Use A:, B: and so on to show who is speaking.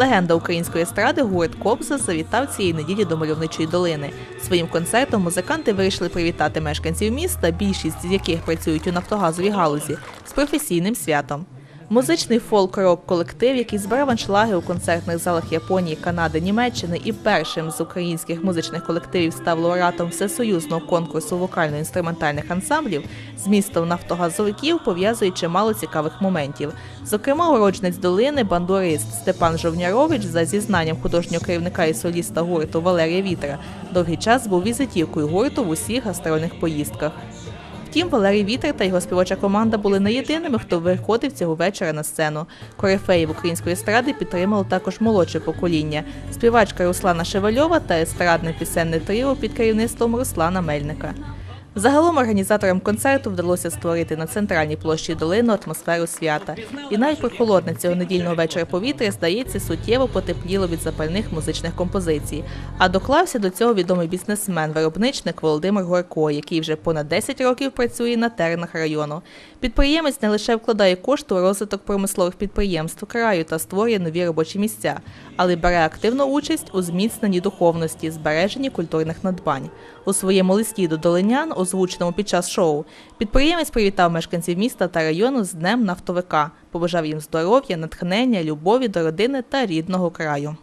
A: Легенда української естради гурт Кобза завітав цієї неділі до мальовничої долини. Своїм концертом музиканти вирішили привітати мешканців міста, більшість з яких працюють у нафтогазовій галузі, з професійним святом. Музичний фолк-рок колектив, який збирав аншлаги у концертних залах Японії, Канади, Німеччини і першим з українських музичних колективів став лауреатом всесоюзного конкурсу вокально-інструментальних ансамблів, з містом нафтогазовиків пов'язує чимало цікавих моментів. Зокрема, уродженець долини, бандурист Степан Жовнярович, за зізнанням художнього керівника і соліста гурту Валерія Вітера, довгий час був візитівкою гурту в усіх гастрольних поїздках. Втім, Валерій Вітер та його співоча команда були не єдиними, хто виходив цього вечора на сцену. Корифеїв української естради підтримало також молодше покоління. Співачка Руслана Шевельова та естрадне пісенне тріо під керівництвом Руслана Мельника. Загалом організаторам концерту вдалося створити на центральній площі долини атмосферу свята. І навіть прохолодне цього недільного вечора повітря, здається, суттєво потепліло від запальних музичних композицій. А доклався до цього відомий бізнесмен, виробничник Володимир Горко, який вже понад 10 років працює на теренах району. Підприємець не лише вкладає кошти у розвиток промислових підприємств краю та створює нові робочі місця, але бере активну участь у зміцненні духовності, збереженні культурних надбань. У своєму листі до долинян, озвученому під час шоу, підприємець привітав мешканців міста та району з Днем нафтовика, побажав їм здоров'я, натхнення, любові до родини та рідного краю.